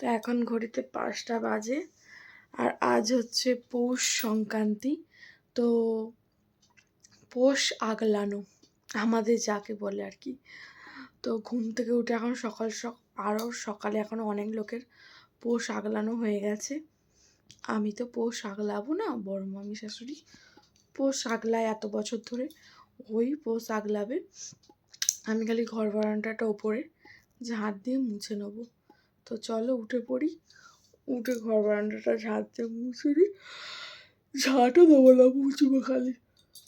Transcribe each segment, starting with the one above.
তো এখন ঘড়িতে পাঁচটা বাজে আর আজ হচ্ছে পৌষ সংক্রান্তি। তো পৌষ আগলানো, আমাদের যাকে বলে আর কি। তো ঘুম থেকে উঠে এখন সকাল সক আরও সকালে এখন অনেক লোকের পৌষ আগলানো হয়ে গেছে। আমি তো পৌষ আগলাবো না, বড় মামি শাশুড়ি পৌষ আগলায় এত বছর ধরে ওই পৌষ আগলাবে। আমি খালি ঘর বারান্দাটা ওপরে ঝাঁট দিয়ে মুছে নেব। তো চলো উঠে পড়ি। উঠে ঘর বারান্দাটা ঝাঁট দিয়ে মুছে নিই ঝাঁটও দেবো না, মুছবো খালি।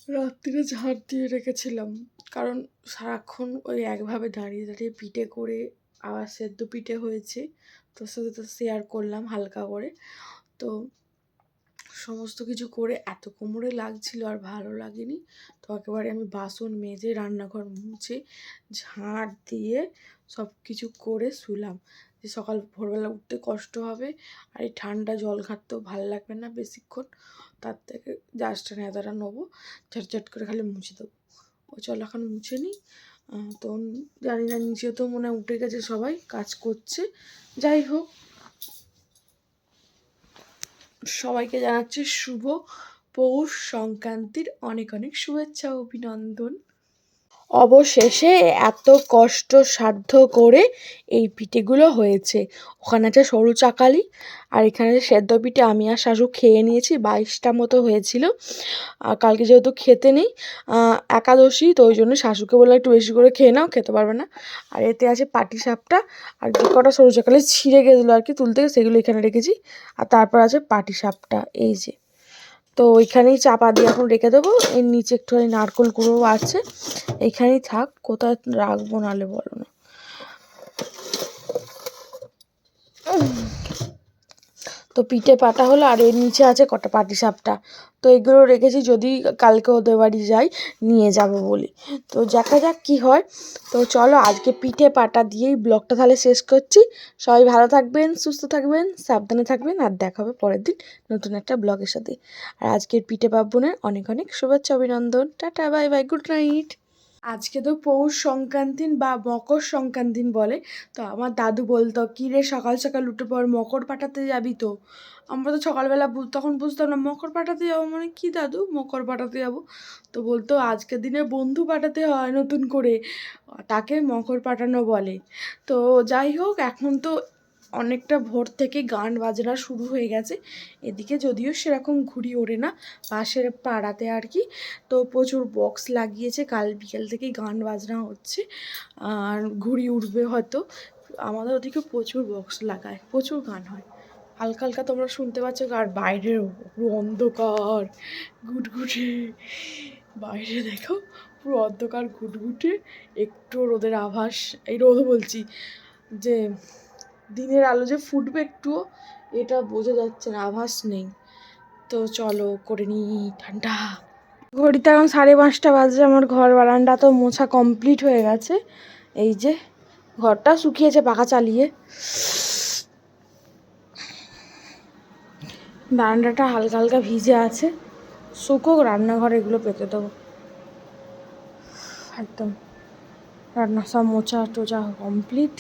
রাত্রিরে ঝাঁট দিয়ে রেখেছিলাম। কারণ সারাক্ষণ ওই একভাবে দাঁড়িয়ে দাঁড়িয়ে পিঠে করে আবার সেদ্ধ পিঠে হয়েছে। তোর সাথে তো শেয়ার করলাম হালকা করে। তো সমস্ত কিছু করে এত কোমরে লাগছিল আর ভালো লাগেনি। তো একেবারে আমি বাসন মেজে রান্নাঘর মুছে ঝাঁট দিয়ে সব কিছু করে শুলাম। যে সকাল ভোরবেলা উঠতে কষ্ট হবে আর এই ঠান্ডা জল ঘাটতেও ভালো লাগবে না বেশিক্ষণ, তার থেকে জাস্টটা নেতাটা নেব ঝটঝট করে খালি মুছে দেবো। ও চল এখন মুছে নিই। তো জানি না নিচে তো মনে হয় উঠে গেছে সবাই, কাজ করছে। যাই হোক। সবাইকে জানাচ্ছি শুভ পৌষ সংক্রান্তির অনেক অনেক শুভেচ্ছা অভিনন্দন। অবশেষে এত কষ্ট সাধ্য করে এই পিঠেগুলো হয়েছে। ওখানে আছে সরু চাকালি, আর এখানে আছে সেদ্ধ পিঠে। আমি আর শাশু খেয়ে নিয়েছি, বাইশটা মতো হয়েছিল। আর কালকে যেহেতু খেতে নেই একাদশী, তো ওই জন্য শাশুকে বলে একটু বেশি করে খেয়ে নাও, খেতে পারবে না। আর এতে আছে পাটি সাপটা, আর যে কটা সরু চাকালি ছিঁড়ে গেছিল আর কি তুলতে, সেগুলো এখানে রেখেছি। আর তারপর আছে পাটি সাপটা, এই যে। তো ওইখানেই চাপা দিয়ে এখন রেখে দেবো। এর নিচে একটুখানি নারকোল গুঁড়ো আছে। এইখানেই থাক, কোথায় রাখব নাহলে বলো না। তো পিঠে পাটা হলো আর এর নিচে আছে কটা পাটি সাপটা। তো এগুলো রেখেছি যদি কালকে ওদের বাড়ি যাই নিয়ে যাব বলি। তো দেখা যাক কি হয়। তো চলো আজকে পিঠে পাটা দিয়েই ব্লগটা তাহলে শেষ করছি। সবাই ভালো থাকবেন, সুস্থ থাকবেন, সাবধানে থাকবেন আর দেখা হবে পরের দিন নতুন একটা ব্লগের সাথে। আর আজকের পিঠে পার্বণের অনেক অনেক শুভেচ্ছা, অভিনন্দন। Tata, bye bye, good night. আজকে তো পৌষ সংক্রান্তি বা মকর সংক্রান্তি বলে। তো আমার দাদু বলতো, কী রে, সকাল সকাল উঠে পর মকর পাঠাতে যাবি তো? আমরা তো সকালবেলা তখন বুঝতাম না, মকর পাঠাতে যাব মানে কি দাদু? মকর পাঠাতে যাব? তো বলতো, আজকের দিনে বন্ধু পাঠাতে হয় নতুন করে, তাকে মকর পাঠানো বলে। তো যাই হোক, এখন তো অনেকটা ভোর থেকে গান বাজনা শুরু হয়ে গেছে। এদিকে যদিও সেরকম ঘুড়ি ওড়ে না, পাশের পাড়াতে আর কি। তো প্রচুর বক্স লাগিয়েছে, কাল বিকেল থেকেই গান বাজনা হচ্ছে, আর ঘুড়ি উঠবে হয়তো। আমাদের ওদিকে প্রচুর বক্স লাগায়, প্রচুর গান হয়। হালকা হালকা তোমরা শুনতে পাচ্ছ আর বাইরের পুরো অন্ধকার, ঘুটঘুটে। বাইরে দেখো, পুরো অন্ধকার, ঘুটঘুটে। একটু রোদের আভাস, এই রোদ বলছি যে দিনের আলো যে ফুটবে একটুও, এটা বোঝা যাচ্ছে না, আভাস নেই। তো চলো করে নি ঠান্ডা। ঘড়িতে এখন সাড়ে পাঁচটা বাজে আমার ঘর বারান্দা তো মোছা কমপ্লিট হয়ে গেছে। এই যে, ঘরটা শুকিয়েছে পাখা চালিয়ে। বারান্দাটা হালকা হালকা ভিজে আছে। শুকুক, রান্নাঘরে এগুলো পেতে দেবো। একদম। রান্না সব মোছা টোচা কমপ্লিট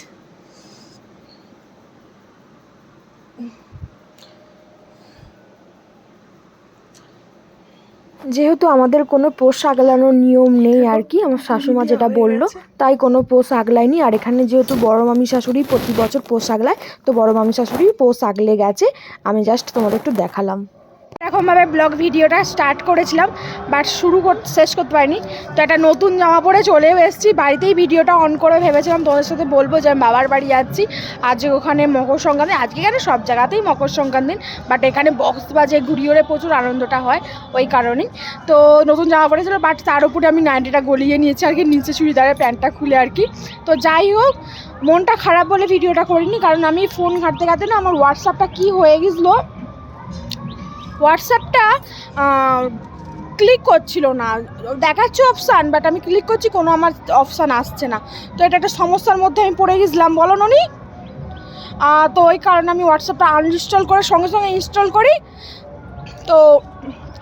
যেহেতু আমাদের কোনো পোষ আগলানোর নিয়ম নেই আর কি, আমার শাশুমা যেটা বলল, তাই কোনো পোষ আগলায়নি। আর এখানে যেহেতু বড় মামি শাশুড়ি প্রতি বছর পোষ আগলায়, তো বড় মামি শাশুড়ি পোষ আগলে গেছে। আমি জাস্ট তোমাদের একটু দেখালাম। এরকমভাবে ব্লগ ভিডিওটা স্টার্ট করেছিলাম বাট শুরু শেষ করতে পারিনি। তো একটা নতুন জামা পরে চলেও এসেছি। বাড়িতেই ভিডিওটা অন করে ভেবেছিলাম তোমাদের সাথে বলব যে আমি বাবার বাড়ি যাচ্ছি। আজকে ওখানে মকর সংক্রান্তি আজকে কেন সব জায়গাতেই মকর সংক্রান্তি বাট এখানে বক্স বাজে ঘুরিয়ে প্রচুর আনন্দটা হয় ওই কারণেই। তো নতুন জামা পরেছিল বাট তার উপরে আমি নাইনটিটা গলিয়ে নিয়েছি আর কি, নিচে চুড়িদারের প্যান্টটা খুলে আর কি। তো যাই হোক, মনটা খারাপ বলে ভিডিওটা করিনি, কারণ আমি ফোন ঘাটতে ঘাটতে না আমার হোয়াটসঅ্যাপটা কী হয়ে গেছিল হোয়াটসঅ্যাপটা ক্লিক করছিল না। দেখাচ্ছে অপশান বাট আমি ক্লিক করছি, কোনো আমার অপশান আসছে না। তো এটা একটা সমস্যার মধ্যে আমি পড়ে গেছিলাম, বলো ননি? তো ওই কারণে আমি হোয়াটসঅ্যাপটা আনইনস্টল করে সঙ্গে সঙ্গে ইনস্টল করি। তো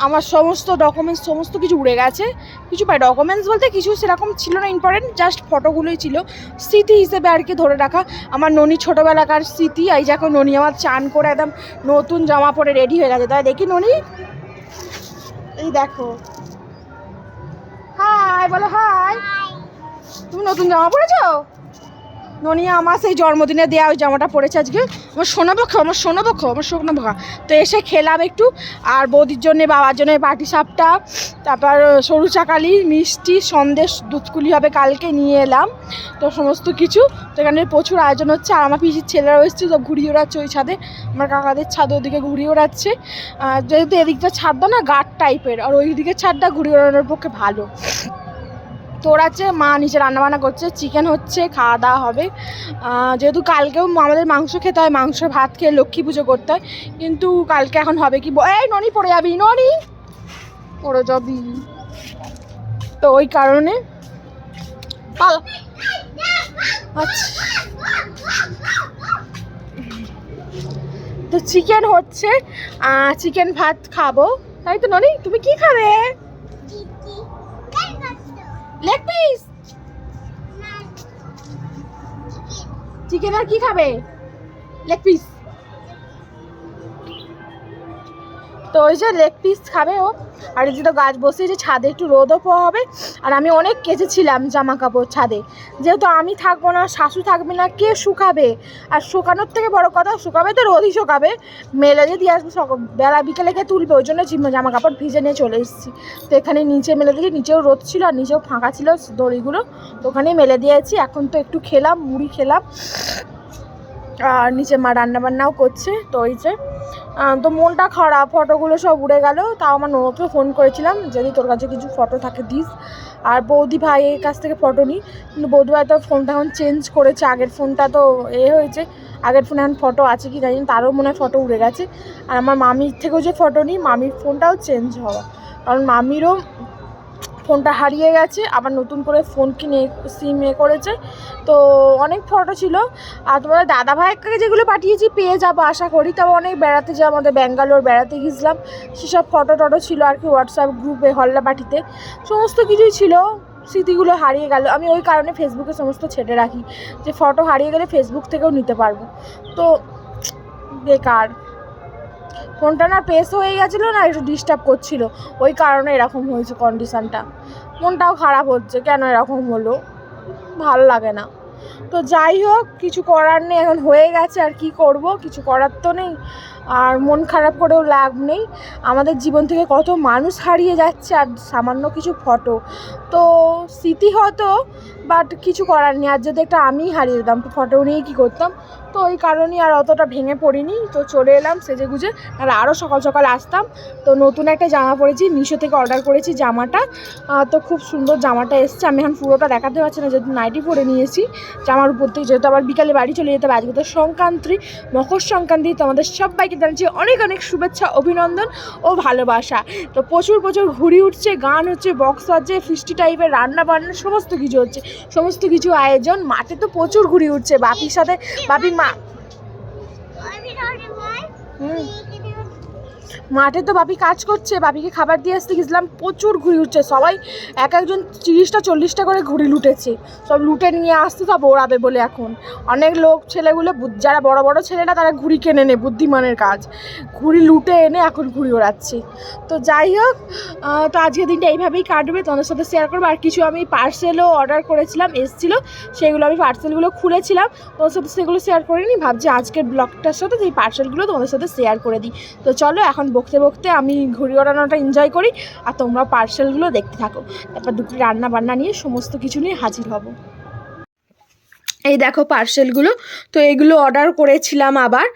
আমার সমস্ত ডকুমেন্টস সমস্ত কিছু উড়ে গেছে। কিছু পাই ডকুমেন্টস বলতে কিছু সেরকম ছিল না ইম্পর্টেন্ট জাস্ট ফটোগুলোই ছিল। স্মৃতি হিসেবে আর কি ধরে রাখা। আমার ননি ছোটোবেলাকার স্মৃতি, এই যে এখন ননি আমার চান করে একদম নতুন জামা পরে রেডি হয়ে গেছে। তাই দেখি ননি? এই দেখো। হাই বলো হাই তুমি নতুন জামা পরেছো? ননিয়া, আমার সেই জন্মদিনে দেওয়া ওই জামাটা পরেছে আজকে। আমার সোনাপক্ষ আমার সোনাপক্ষ আমার সোনাপক্ষ তো এসে খেলাম একটু, আর বৌদির জন্যে, বাবার জন্য বাটি সাপটা, তারপর সরু চাকালি, মিষ্টি, সন্দেশ, দুধকুলি হবে কালকে, নিয়ে এলাম। তো সমস্ত কিছু, তো এখানে প্রচুর আয়োজন হচ্ছে, আর আমার পিসির ছেলেরাও এসছে, সব ঘুরিয়ে ওড়াচ্ছে ওই ছাদে। আমার কাকাদের ছাদ ওদিকে ঘুরিয়ে ওড়াচ্ছে। যেহেতু এদিকটা ছাদটা না, গাঢ় টাইপের আর ওই দিকের ছাদটা ঘুরিয়ে ওড়ানোর পক্ষে ভালো। তো ওরা হচ্ছে মা নিচে রান্নাবান্না করছে চিকেন হচ্ছে, খাওয়া দাওয়া হবে। যেহেতু কালকেও আমাদের মাংস খেতে হয় মাংস ভাত খেয়ে লক্ষ্মী পুজো করতে হয়, কিন্তু কালকে এখন হবে কি এই ননি পড়ে যাবি, ননি! পড়ে যাবি। তো ওই কারণে আচ্ছা। তো চিকেন হচ্ছে চিকেন ভাত খাব। তাই তো ননি? তুমি কি খাবে? লেগ পিস চিকেন আর কি খাবে? লেগ পিস তো ওই যে লেগ পিস খাবে ও। আর এই তো গাছ বসিয়েছে ছাদে একটু রোদও পাওয়া হবে। আর আমি অনেক কেচেছিলাম জামা কাপড় ছাদে। যেহেতু আমি থাকব না, শাশু থাকবে না, কে শুকাবে? আর শুকানোর থেকে বড় কথা, শুকাবে তো রোদই শুকাবে। মেলে দিয়ে দিয়ে আসব বেলা বিকেলে গিয়ে তুলবে, ওই জন্য জামা কাপড় ভিজে নিয়ে চলে এসেছি। তো এখানে নিচে মেলে দিয়েছি নিচেও রোদ ছিল, আর নিচেও ফাঁকা ছিল দড়িগুলো। তো ওখানেই মেলে দিয়েছি। এখন তো একটু খেলাম, মুড়ি খেলাম। আর নিচে মা রান্না বান্নাও করছে, তো ওই যে তো মনটা খারাপ, ফটোগুলো সব উড়ে গেল, তাও আমার ননদকে ফোন করেছিলাম যদি তোর কাছে কিছু ফটো থাকে দিস। আর বৌদি ভাইয়ের কাছ থেকে ফটো নিই কিন্তু বৌদি ভাই তো ফোনটা এখন চেঞ্জ করেছে, আগের ফোনটা তো এ হয়েছে, আগের ফোনে এখন ফটো আছে কি জানি তারও মনে হয় ফটো উড়ে গেছে। আর আমার মামির থেকেও যে ফটো নিই মামির ফোনটাও চেঞ্জ হওয়া, কারণ মামিরও ফোনটা হারিয়ে গেছে, আবার নতুন করে ফোন কিনে সিম এ করেছে। তো অনেক ফটো ছিল। আর তোমাদের দাদা ভাইয়ের কাছে যেগুলো পাঠিয়েছি পেয়ে যাব আশা করি। তবে অনেক বেড়াতে যাওয়া, আমাদের ব্যাঙ্গালোর বেড়াতে গিয়েছিলাম সেসব ফটো টটো ছিল আর কি হোয়াটসঅ্যাপ গ্রুপে হল্লা পাঠিতে সমস্ত কিছুই ছিল। স্মৃতিগুলো হারিয়ে গেল। আমি ওই কারণে ফেসবুকে সমস্ত ছেটে রাখি। যে ফটো হারিয়ে গেলে ফেসবুক থেকেও নিতে পারব। তো, বেকার। ফোনটা না পেস হয়ে গেছিল না একটু ডিস্টার্ব করছিল। ওই কারণে এরকম হয়েছে কন্ডিশানটা মনটাও খারাপ হচ্ছে, কেন এরকম হলো? ভালো লাগে না। তো যাই হোক, কিছু করার নেই, এখন হয়ে গেছে, আর কি করব? কিছু করার তো নেই। আর মন খারাপ করেও লাভ নেই। আমাদের জীবন থেকে কত মানুষ হারিয়ে যাচ্ছে আর সামান্য কিছু ফটো। তো স্মৃতি হতো বাট কিছু করার নেই। আর যদি একটা আমিই হারিয়ে দিতাম তো ফটো নিয়ে কী করতাম? তো ওই কারণেই আর অতটা ভেঙে পড়িনি। তো চলে এলাম সেজে গুজে আর আরও সকাল সকাল আসতাম। তো নতুন একটা জামা পরেছি, মিশো থেকে অর্ডার করেছি জামাটা। তো খুব সুন্দর জামাটা এসছে। আমি এখন পুরোটা দেখাতে পারছি না, যেহেতু নাইটি পরে নিয়েছি। জামার উপর থেকে যেহেতু আবার বিকালে বাড়ি চলে যেতে হবে, আজকে তো সংক্রান্তি। মকর সংক্রান্তি তো আমাদের তোমাদের সবাইকে জানাচ্ছি অনেক অনেক শুভেচ্ছা অভিনন্দন ও ভালোবাসা। তো প্রচুর প্রচুর ঘুরি উঠছে গান হচ্ছে বক্স বাজছে ফিস্টি টাইপের রান্না বান্না সমস্ত কিছু হচ্ছে সমস্ত কিছু আয়োজন। মাঠে তো প্রচুর ঘুরি উঠছে বাপির সাথে বাপি মা। হুম। মাঠে তো বাপি কাজ করছে, বাপিকে খাবার দিয়ে আসতে গেছিলাম, প্রচুর ঘুড়ি উঠছে, সবাই এক একজন তিরিশটা, চল্লিশটা করে ঘুড়ি লুটেছে, সব লুটে নিয়ে আসতে সব ওড়াবে বলে এখন। অনেক লোক, ছেলেগুলো যারা বড় বড় ছেলেরা, তারা ঘুড়ি কেনে নে বুদ্ধিমানের কাজ। ঘুড়ি লুটে এনে এখন ঘুড়ি ওড়াচ্ছে। তো যাই হোক তো আজকের দিনটা এইভাবেই কাটবে, তোমাদের সাথে শেয়ার করব। আর কিছু আমি পার্সেলও অর্ডার করেছিলাম, এসেছিল, সেগুলো আমি পার্সেলগুলো খুলেছিলাম, তোমাদের সাথে সেগুলো শেয়ার করে নিই ভাবছি আজকের ব্লগটার সাথে সেই পার্সেলগুলো তোমাদের সাথে শেয়ার করে দিই। তো চলো, এখন বকতে বকতে আমি ঘুড়ি ওড়ানোটা এনজয় করি আর তোমরা পার্সেলগুলো দেখতে থাকো। তারপর দুপুরে রান্না বান্না নিয়ে সমস্ত কিছু নিয়ে হাজির হব। এই দেখো পার্সেলগুলো। তো এগুলো অর্ডার করেছিলাম আবার।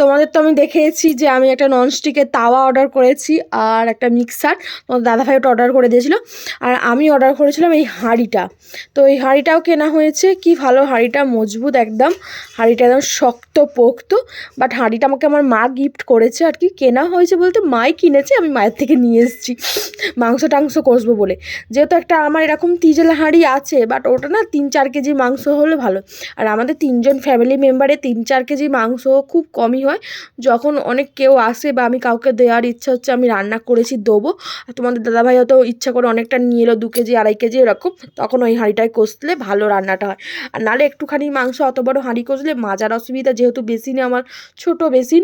তোমাদের তো আমি দেখেছি যে আমি একটা ননস্টিকের তাওয়া অর্ডার করেছি আর একটা মিক্সার তোমার দাদাভাই ওটা অর্ডার করে দিয়েছিলো। আর আমি অর্ডার করেছিলাম এই হাঁড়িটা। তো এই হাঁড়িটাও কেনা হয়েছে। কি ভালো হাঁড়িটা, মজবুত একদম। হাঁড়িটা একদম শক্ত পোক্ত। বাট হাঁড়িটা আমাকে আমার মা গিফট করেছে। আর কি কেনা হয়েছে বলতে মাই কিনেছে, আমি মায়ের থেকে নিয়ে এসেছি। মাংস টাংস কষবো বলে। যেহেতু একটা আমার এরকম তিজেল হাঁড়ি আছে বাট ওটা না তিন চার কেজি মাংস হলে ভালো ভালো। আর আমাদের তিনজন ফ্যামিলি মেম্বারে তিন চার কেজি মাংস খুব কমই হয়। যখন অনেক কেউ আসে বা আমি কাউকে দেওয়ার ইচ্ছা হচ্ছে আমি রান্না করেছি দেবো। আর তোমাদের দাদাভাই হয়তো ইচ্ছা করে অনেকটা নিয়ে এলো, দু কেজি, আড়াই কেজি এরকম। তখন ওই হাঁড়িটায় কষলে ভালো রান্নাটা হয়। আর নাহলে একটুখানি মাংস অত বড় হাঁড়ি কষলে মাজার অসুবিধা, যেহেতু বেসিনে আমার ছোট বেসিন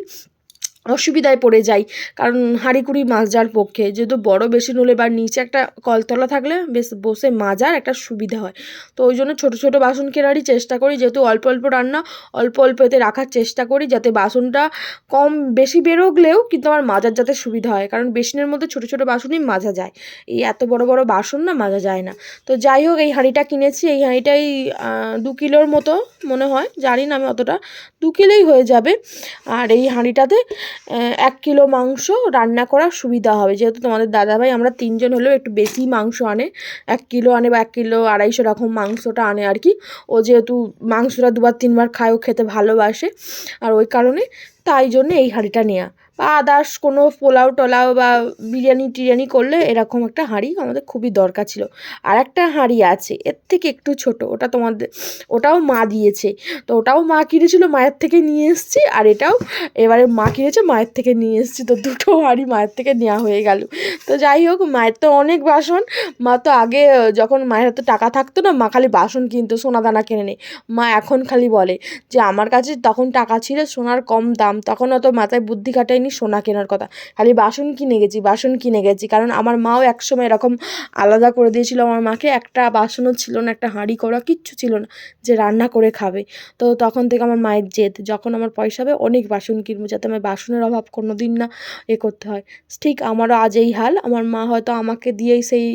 অসুবিধায় পড়ে যাই। কারণ হাঁড়ি কুড়ি মাজার পক্ষে যেহেতু বড় বেসিন হলে বা নিচে একটা কলতলা থাকলে বেশ বসে মাজার একটা সুবিধা হয়। তো ওই জন্য ছোটো ছোটো বাসন কেনারই চেষ্টা করি, যেহেতু অল্প অল্প রান্না অল্প অল্প এতে রাখার চেষ্টা করি, যাতে বাসনটা কম বেশি বেরোগলেও কিন্তু আমার মাজার যাতে সুবিধা হয়। কারণ বেসিনের মধ্যে ছোটো ছোটো বাসনই মাজা যায়। এই এত বড় বড় বাসন না মাজা যায় না। তো যাই হোক, এই হাঁড়িটা কিনেছি। এই হাঁড়িটাই দু কিলোর মতো মনে হয়, জানি না আমি অতটা। দু কিলোই হয়ে যাবে। আর এই হাঁড়িটাতে এক কিলো মাংস রান্না করার সুবিধা হবে। যেহেতু তোমাদের দাদাভাই, আমরা তিনজন হলেও একটু বেশি মাংস আনে। এক কিলো আনে বা এক কিলো আড়াইশো রকম মাংসটা আনে আর কি। ও যেহেতু মাংসটা দুবার, তিনবার খায়, ও খেতে ভালোবাসে। আর ওই কারণে তাই জন্য এই হাঁড়িটা নেওয়া বা আদার্স কোনো পোলাও টোলাও বা বিরিয়ানি টিরিয়ানি করলে এরকম একটা হাঁড়ি আমাদের খুবই দরকার ছিল। আর একটা হাঁড়ি আছে, এর থেকে একটু ছোট, ওটা তোমাদের, ওটাও মা দিয়েছে। তো ওটাও মা কিনেছিল, মায়ের থেকে নিয়ে এসেছি, আর এটাও এবারে মা কিনেছে, মায়ের থেকে নিয়ে এসেছি। তো দুটো হাঁড়ি মায়ের থেকে নেওয়া হয়ে গেল। তো যাই হোক, মায়ের তো অনেক বাসন। মা তো আগে যখন মায়ের হাতে টাকা থাকতো না, মা খালি বাসন কিনতো সোনা দানা কিনে নেই মা এখন খালি বলে যে, আমার কাছে তখন টাকা ছিল, সোনার কম দাম তখন অত মাথায় বুদ্ধি খাটায়নি সোনা কেনার কথা। খালি বাসন কিনে গেছি, বাসন কিনে গেছি, কারণ আমার মাও একসময় এরকম আলাদা করে দিয়েছিল আমার মাকে, একটা বাসনও ছিল না, একটা হাঁড়ি করা, কিচ্ছু ছিল না, যে রান্না করে খাবে। তো তখন থেকে আমার মায়ের জেদ, যখন আমার পয়সা হবে, অনেক বাসন কিনবো, যাতে আমার বাসনের অভাব কোনো দিন না এ করতে হয়। ঠিক আমারও আজ এই হাল, আমার মা হয়তো আমাকে দিয়েই সেই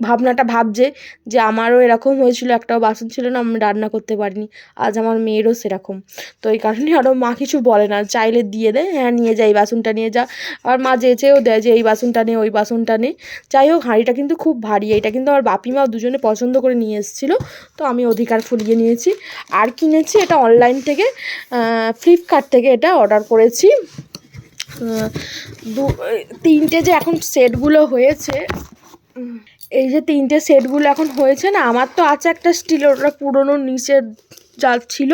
ভাবনাটা ভাবছে যে আমারও এরকম হয়েছিল, একটাও বাসন ছিল না, আমি রান্না করতে পারিনি। আজ আমার মেয়েরও সেরকম। তো এই কারণে আরও মা কিছু বলে না, চাইলে দিয়ে দেয় হ্যাঁ নিয়ে যা, এই বাসনটা নিয়ে যা। আর মা যেচেও দেয় যে, এই বাসনটা নে, ওই বাসনটা নে। যাই হোক, হাঁড়িটা কিন্তু খুব ভারী, এটা কিন্তু আমার বাপি মা দুজনে পছন্দ করে নিয়ে এসেছিল, তো আমি অধিকার ফুলিয়ে নিয়েছি। আর কিনেছি এটা অনলাইন থেকে ফ্লিপকার্ট থেকে এটা অর্ডার করেছি। দু, তিনটে যে এখন সেটগুলো হয়েছে এই যে তিনটে সেটগুলো এখন হয়েছে না, আমার তো আছে একটা স্টিলের ওটা পুরোনো নিচের যা ছিল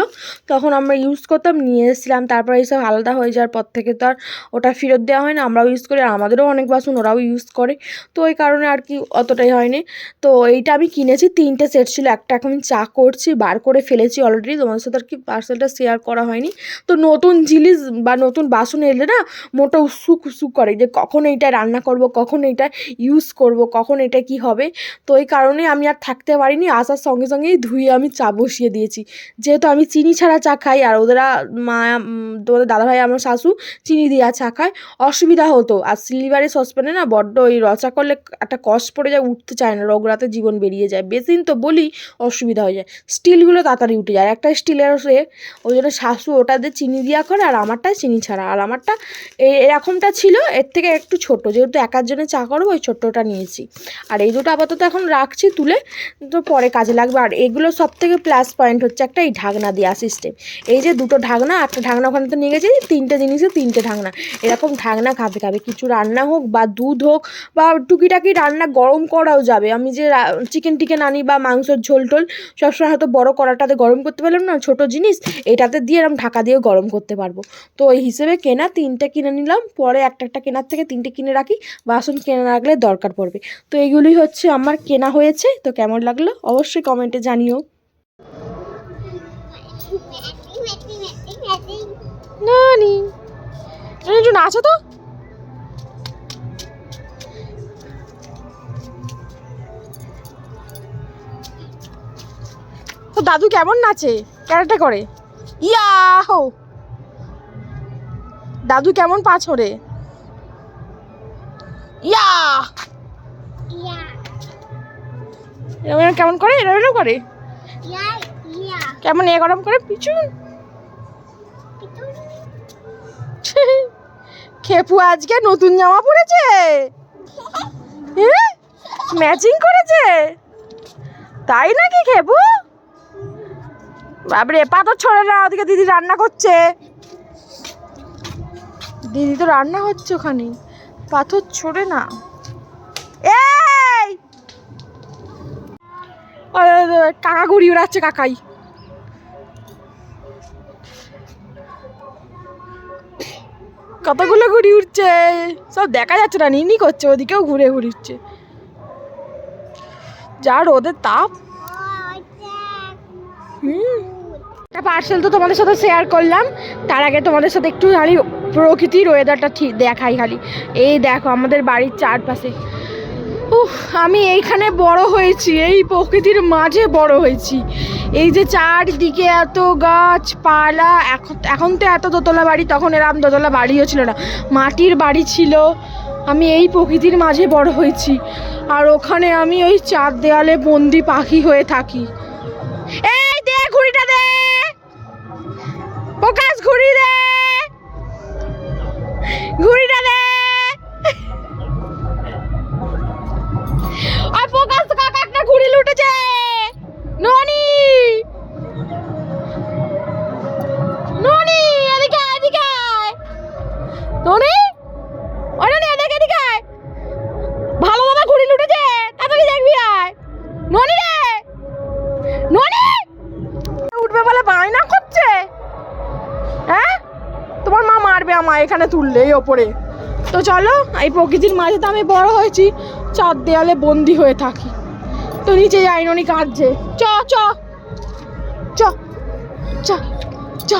তখন আমরা ইউজ করতাম, নিয়ে এসেছিলাম। তারপরে এইসব আলাদা হয়ে যাওয়ার পর থেকে তো আর ওটা ফেরত দেওয়া হয় না, আমরাও ইউজ করি, আর আমাদেরও অনেক বাসন ওরাও ইউজ করে। তো ওই কারণে আর কি অতটাই হয়নি। তো এইটা আমি কিনেছি, তিনটে সেট ছিল, একটা এখন চা করছি, বার করে ফেলেছি অলরেডি তোমাদের সাথে আর কি পার্সেলটা শেয়ার করা হয়নি। তো নতুন জিনিস বা নতুন বাসন এলে না, মোটা উৎসুক উৎসুক করে যে কখন এইটা রান্না করব, কখন এইটা ইউজ করব, কখন এটা কি হবে। তো এই কারণে আমি আর থাকতে পারিনি, আসার সঙ্গে সঙ্গেই ধুয়ে আমি চা বসিয়ে দিয়েছি। যেহেতু আমি চিনি ছাড়া চা খাই আর ওদেরা মা তোমাদের দাদাভাই, আমার শাশু চিনি দেওয়া চা খায়, অসুবিধা হতো। আর সিলিভারের সসপ্যানে না বড্ড ওই রচা করলে একটা কষ পড়ে যায়, উঠতে চায় না, রোগরাতে জীবন বেরিয়ে যায়। বেসিন তো বলি অসুবিধা হয়ে যায়। স্টিলগুলো তাড়াতাড়ি উঠে যায়। একটা স্টিলের সে ওই জন্য শাশু ওটা দিয়ে চিনি দেওয়া করে আর আমারটা চিনি ছাড়া। আর আমারটা এরকমটা ছিল, এর থেকে একটু ছোট। যেহেতু একার জন্য চা করব, ওই ছোট্টটা নিয়েছি। আর এই দুটো আপাতত এখন রাখছি তুলে, তো পরে কাজে লাগবে। আর এগুলো সব থেকে প্লাস পয়েন্ট হচ্ছে একটা ঢাকনা দেওয়া সিস্টেম এই যে দুটো ঢাকনা একটা ঢাকনা ওখানে তো নিয়ে গেছি, তিনটে জিনিসে তিনটে ঢাকনা। এরকম ঢাকনা খাবে খাবে, কিছু রান্না হোক বা দুধ হোক বা টুকিটাকি রান্না গরম করাও যাবে। আমি যে চিকেন টিকেন আনি বা মাংসের ঝোল টোল, সবসময় হয়তো বড় কড়াটাতে গরম করতে পারলাম না, ছোট জিনিস, এটাতে দিয়ে এরকম ঢাকা দিয়েও গরম করতে পারব। তো ওই হিসেবে কেনা তিনটে কিনে নিলাম, পরে একটা একটা কেনার থেকে তিনটে কিনে রাখি, বাসন কিনে রাখলে দরকার পড়বে। তো এগুলোই হচ্ছে আমার কেনা হয়েছে, তো কেমন লাগল অবশ্যই কমেন্টে জানিও। নানি নানি, একটু নাচো তো? তো দাদু কেমন নাচে? ক্যারেটে করে। ইয়া হো দাদু কেমন পা ছড়ে? ইয়া এরকম কেমন করে? এরকম করে? কেমন এ গরম করে? পিছুন খেপু আজকে নতুন জামা পরেছে? ম্যাচিং করেছে? তাই নাকি খেপু? বাবরে পাথর ছড়ে না, ওদিকে দিদি রান্না করছে। দিদি তো রান্না হচ্ছে ওখানে। পাথর ছড়ে না। এই! কাকা ঘুরি উড়াচ্ছে, কাকাই। কতগুলো ঘুড়ি উঠছে সব দেখা যাচ্ছে না, নিনি করছে, ওদিকেও ঘুরে ঘুরে উঠছে যার ওদের তাপ। হুম। একটা পার্সেল তো তোমাদের সাথে শেয়ার করলাম। তার আগে তোমাদের সাথে একটু খালি প্রকৃতির ওয়েদারটা ঠিক দেখাই খালি। এই দেখো, আমাদের বাড়ির চারপাশে। আমি এইখানে বড় হয়েছি, এই প্রকৃতির মাঝে বড় হয়েছি। এই যে চারদিকে এত গাছপালা, এখন এখন তো এত দোতলা বাড়ি, তখন এরম দোতলা বাড়িও ছিল না। মাটির বাড়ি ছিল, আমি এই প্রকৃতির মাঝে বড় হয়েছি। আর ওখানে আমি ওই চার দেয়ালে বন্দি পাখি হয়ে থাকি। এই দে ঘুড়িটা দে! প্রকাশ, ঘুড়ি দে! ঘুড়িটা দে! আর প্রকাশ কাকা একটা ঘুড়ি লুটেছে। ননি! ননি, এদিকে এদিকে। ননি? ও ননি, এদিকে এদিকে। ভালো দাদা ঘুড়ি লুটেছে, তাড়াতাড়ি দেখবি, আয়। ননি রে! ননি! উঠবে বলে বায়না করছে। হ্যাঁ? তোমার মা মারবে আমায় এখানে তুললে এই ওপরে। তো চলো, এই প্রকৃতির মাঝে তো আমি বড় হয়েছি। চার দেয়ালে বন্দি হয়ে থাকি। তো নিচে যাই ননি কাঁদছে চ চ। চ চ চ।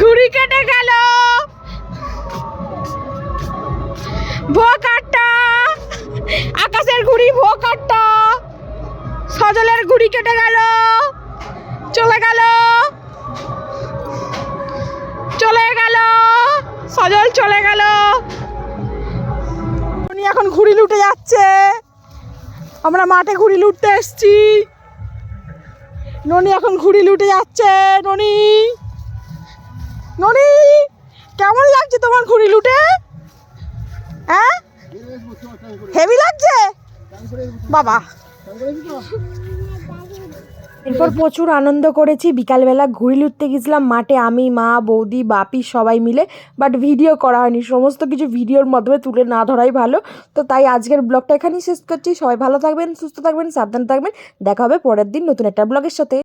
ঘুড়ি কেটে গেল। ভোকাটটা। আকাশের ঘুড়ি ভোকাটটা। সজলের ঘুড়ি কেটে গেল। চলে গেল। চলে গেল। সজল চলে গেল। উনি এখন ঘুড়ি লুটে যাচ্ছে। আমরা মাঠে ঘুড়ি লুটতে এসছি। ননি এখন ঘুড়ি লুটে যাচ্ছে। ননি ননি, কেমন লাগছে তোমার ঘুড়ি লুটে? হ্যাঁ? হেভি লাগছে? বাবা। এরপর প্রচুর আনন্দ করেছি। বিকালবেলা ঘুড়ি লুটতে গেছিলাম, মাঠে আমি, মা, বৌদি, বাপি সবাই মিলে। বাট ভিডিও করা হয়নি। সমস্ত কিছু ভিডিওর মাধ্যমে তুলে না ধরাই ভালো। তো তাই আজকের ব্লগটা এখানেই শেষ করছি। সবাই ভালো থাকবেন, সুস্থ থাকবেন, সাবধান থাকবেন। দেখা হবে পরের দিন নতুন একটা ব্লগের সাথে।